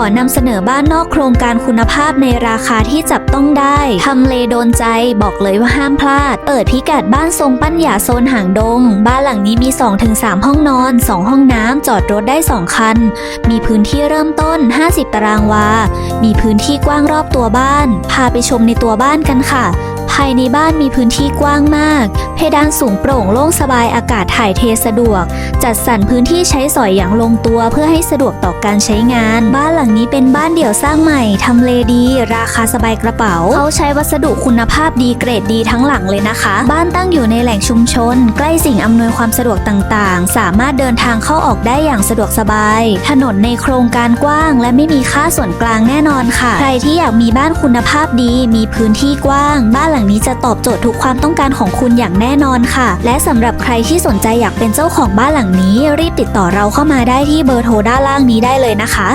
อนำเสนอบ้านนอกโครงการคุณภาพในราคาที่จับต้องได้ทำเลโดนใจบอกเลยว่าห้ามพลาด เปิดพิกัดบ้านทรงปั้นหยาโซนหางดง บ้านหลังนี้มี 2-3 ห้องนอน 2 ห้องน้ำจอดรถได้ 2 คัน มีพื้นที่เริ่มต้น 50 ตารางวา มีพื้นที่กว้างรอบตัวบ้าน พาไปชมในตัวบ้านกันค่ะ ภายในบ้านมีพื้นที่กว้างมาก เพดานสูงโปร่งโล่งสบายอากาศถ่ายเทสะดวก จัดสรรพื้นที่ใช้สอยอย่างลงตัวเพื่อให้สะดวกต่อการใช้งาน บ้านหลังนี้เป็นบ้านเดี่ยวสร้างใหม่ทำเลดี ราคาสบายกระเป๋า เขาใช้วัสดุคุณภาพดีเกรดดีทั้งหลังเลยนะคะ บ้านตั้งอยู่ในแหล่งชุมชน ใกล้สิ่งอำนวยความสะดวกต่างๆ สามารถเดินทางเข้าออกได้อย่างสะดวกสบาย ถนนในโครงการกว้าง และไม่มีค่าส่วนกลางแน่นอนค่ะ ใครที่อยากมีบ้านคุณภาพดี มีพื้นที่กว้าง บ้านหลังนี้จะตอบโจทย์ทุกความต้องการของคุณอย่างแนน่นอนค่ะ และสำหรับใครที่สนใจอยากเป็นเจ้าของบ้านหลังนี้ รีบติดต่อเราเข้ามาได้ที่เบอร์โทรด้านล่างนี้ได้เลยนะคะ